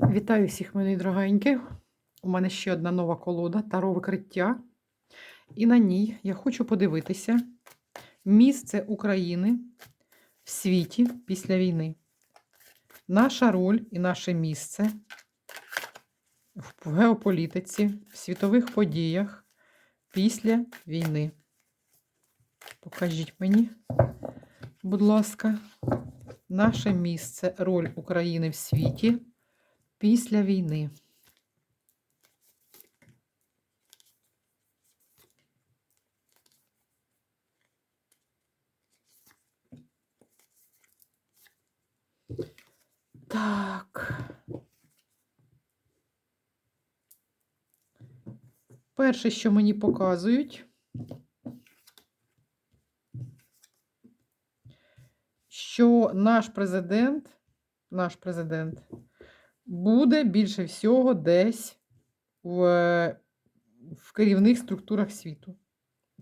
Вітаю всіх, мої дорогенькі. У мене ще одна нова колода таро викриття. І на ній я хочу подивитися місце України в світі після війни. Наша роль і наше місце в геополітиці, в світових подіях після війни. Покажіть мені, будь ласка, наше місце, роль України в світі після війни. Так. Перше, що мені показують, що наш президент, наш президент буде більше всього десь в, в керівних структурах світу.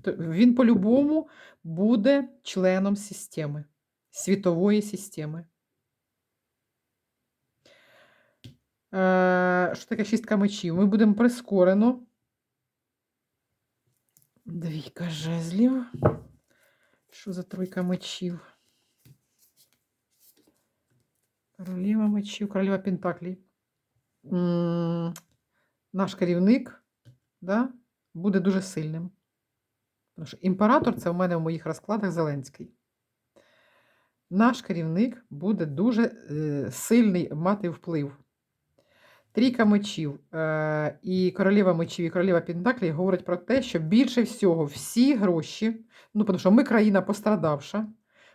Він по-любому буде членом системи, світової системи. Е, Що таке шістка мечів? Ми будемо прискорено. Двійка жезлів. Що за тройка мечів? Королева мечів, королева Пентаклей. Наш керівник да, буде дуже сильним. Тому що імператор це у мене в моїх розкладах Зеленський. Наш керівник буде дуже е, сильний мати вплив. Трійка мечів е, і королева мечів, і королева Пентаклей говорять про те, що більше всього всі гроші, ну, тому що ми країна пострадавша,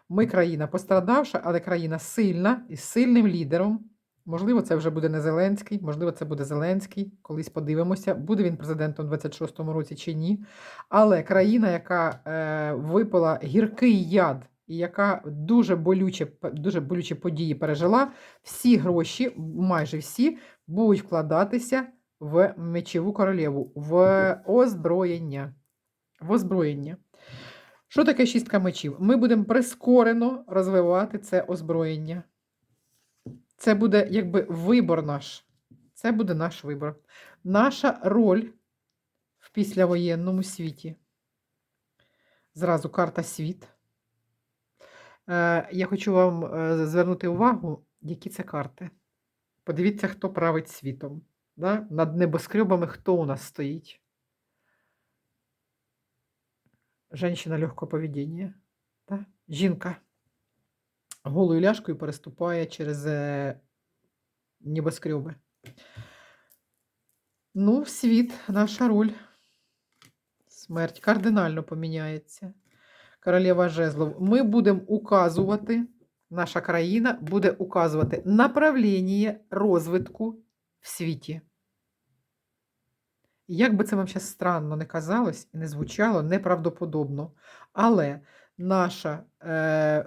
ми країна пострадавша, але країна сильна і з сильним лідером. Можливо, це вже буде не Зеленський, можливо, це буде Зеленський. Колись подивимося, буде він президентом у 26-му році чи ні. Але країна, яка е, випила гіркий яд і яка дуже болюче, дуже болючі події пережила, всі гроші, майже всі, будуть вкладатися в мечову королеву, в озброєння. В озброєння. Що таке шістка мечів? Ми будемо прискорено розвивати це озброєння. Це буде якби вибор наш. Це буде наш вибор. Наша роль в післявоєнному світі. Зразу карта світ. Е, Я хочу вам е, звернути увагу, які це карти. Подивіться, хто править світом. Да? Над небоскребами хто у нас стоїть? Женщина легкого поведіння. Да? Жінка голою ляшкою переступає через е, небоскреби. Ну, світ, наша роль. Смерть кардинально поміняється. Королева жезлов. Ми будемо указувати, наша країна буде указувати направлення розвитку в світі. Як би це вам зараз странно не казалось і не звучало неправдоподобно, але наша е,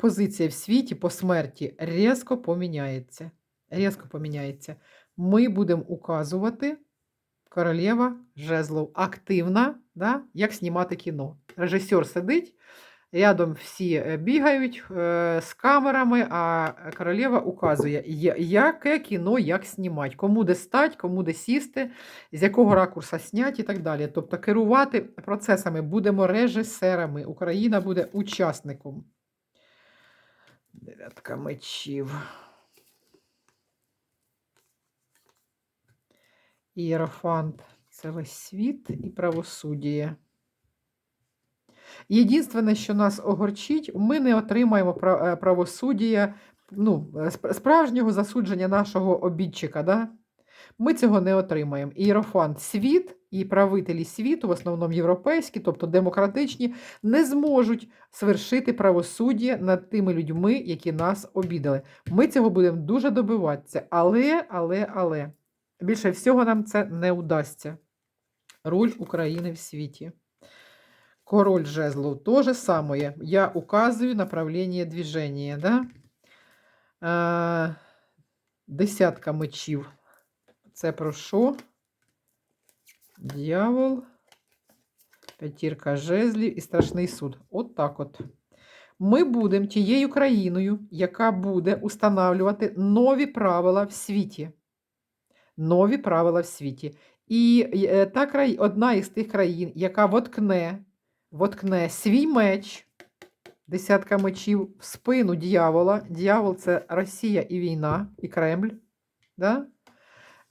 позиція в світі по смерті різко поміняється. Різко поміняється. Ми будемо указувати королева жезлов активна, да, як знімати кіно. Режисер сидить, рядом всі е, бігають е, з камерами, а королева указує, яке кіно як знімати, кому де стать, кому де сісти, з якого ракурса снять і так далі. Тобто керувати процесами будемо режисерами. Україна буде учасником. Дев'ятка мечів. Ієрофант це весь світ і правосуддя. Єдине, що нас огорчить, ми не отримаємо е, правосуддя, ну, е, справжнього засудження нашого обідчика. Да? Ми цього не отримаємо. Ієрофант світ і правителі світу, в основному європейські, тобто демократичні, не зможуть свершити правосуддя над тими людьми, які нас обідали. Ми цього будемо дуже добиватися. Але, але, але. Більше всього нам це не удасться. Роль України в світі. Король жезлов то же самое. Я указываю направление движения. Да? А, десятка мечів. Це про що? Дьявол, п'ятірка жезлів і страшний суд. От так от. Ми будемо тією країною, яка буде устанавлювати нові правила в світі. Нові правила в світі. І е, та край, одна із тих країн, яка воткне, воткне свій меч, десятка мечів в спину дьявола. Дьявол це Росія і війна, і Кремль. Да?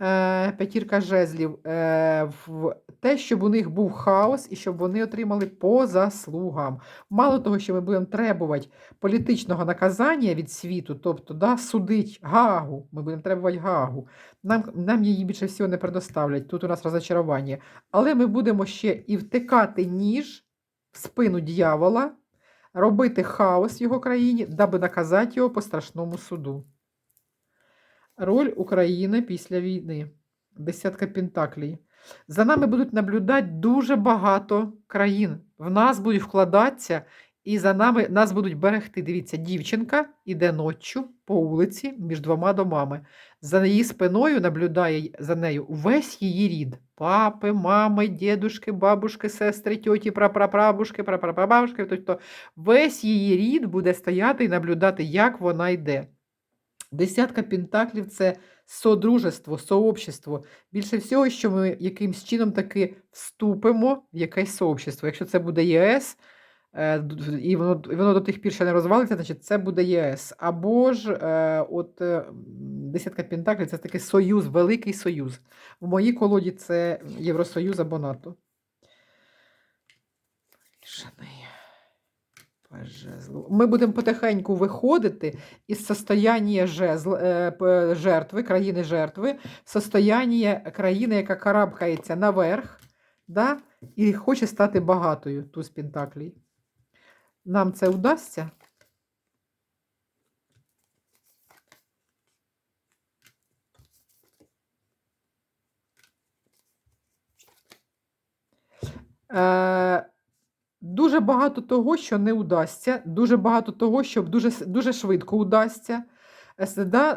Е, п'ятірка жезлів е, в те, щоб у них був хаос і щоб вони отримали по заслугам. Мало того, що ми будемо требувати політичного наказання від світу, тобто да, судить Гаагу, ми будемо требувати Гаагу. Нам, нам її більше всього не предоставлять. Тут у нас розочарування. Але ми будемо ще і втикати ніж в спину дьявола, робити хаос в його країні, даби наказати його по страшному суду. Роль України після війни. Десятка Пентаклій. За нами будуть наблюдати дуже багато країн. В нас будуть вкладатися, і за нами нас будуть берегти. Дивіться, дівчинка іде ноччю по вулиці між двома домами. За її спиною наблюдає за нею весь її рід: папи, мами, дідушки, бабушки, сестри, тьоті, прапрапрабушки, прапрапрабабушки. Тобто весь її рід буде стояти і наблюдати, як вона йде. Десятка пентаклів це содружество, сообщество. Більше всього, що ми якимсь чином таки вступимо в якесь сообщество. Якщо це буде ЄС, і воно, і воно до тих пір ще не розвалиться, значить це буде ЄС. Або ж е, от е, десятка пентаклів це такий союз, великий союз. В моїй колоді це Євросоюз або НАТО. Ми будемо потихеньку виходити із состояння жезл, е, жертви, країни жертви, состояння країни, яка карабкається наверх, да, і хоче стати багатою, туз Пентаклій. Нам це вдасться? Е, Дуже багато того, що не удасться, дуже багато того, що дуже, дуже швидко удасться. Е, Да,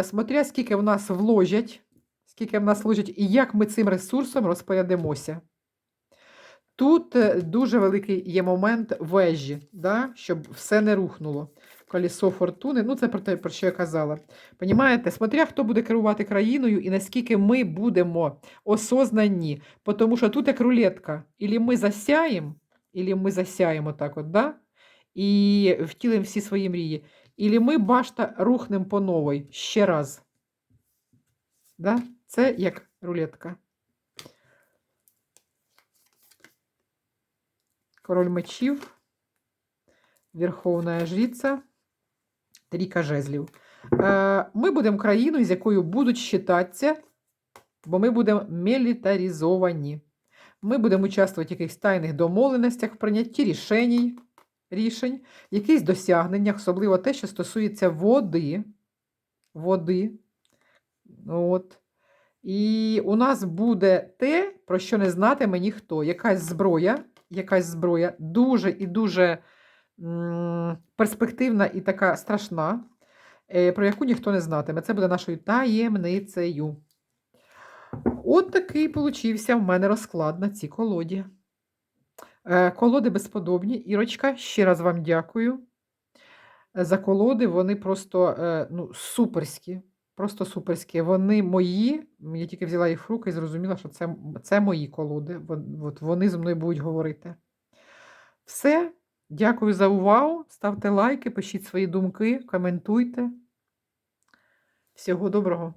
е, смотря скільки в нас вложать, скільки в нас вложать і як ми цим ресурсом розпорядимося. Тут е, дуже великий є момент вежі, да, щоб все не рухнуло. Колесо фортуни, ну це про те, про що я казала. Понімаєте, смотря хто буде керувати країною і наскільки ми будемо осознані, тому що тут як рулетка, ілі ми засяємо, ілі ми засяємо так от, да? і втілимо всі свої мрії, ілі ми башта рухнемо по новій ще раз. Да? Це як рулетка. Король мечів, Верховна Жриця, Трійка жезлів. Е, Ми будемо країною, з якою будуть считатися, бо ми будемо мілітаризовані. Ми будемо участвувати в якихось тайних домовленостях, прийнятті рішень, рішень, якихось досягненнях, особливо те, що стосується води. Води. От. І у нас буде те, про що не знатиме ніхто. Якась зброя, якась зброя дуже і дуже перспективна і така страшна, е, про яку ніхто не знатиме. Це буде нашою таємницею. От такий получився в мене розклад на цій колоді. Е, Колоди безподобні. Ірочка, ще раз вам дякую. Е, За колоди вони просто ну, суперські. Просто суперські. Вони мої. Я тільки взяла їх в руки і зрозуміла, що це, це мої колоди. От вони зі мною будуть говорити. Все. Дякую за увагу. Ставте лайки, пишіть свої думки, коментуйте. Всього доброго.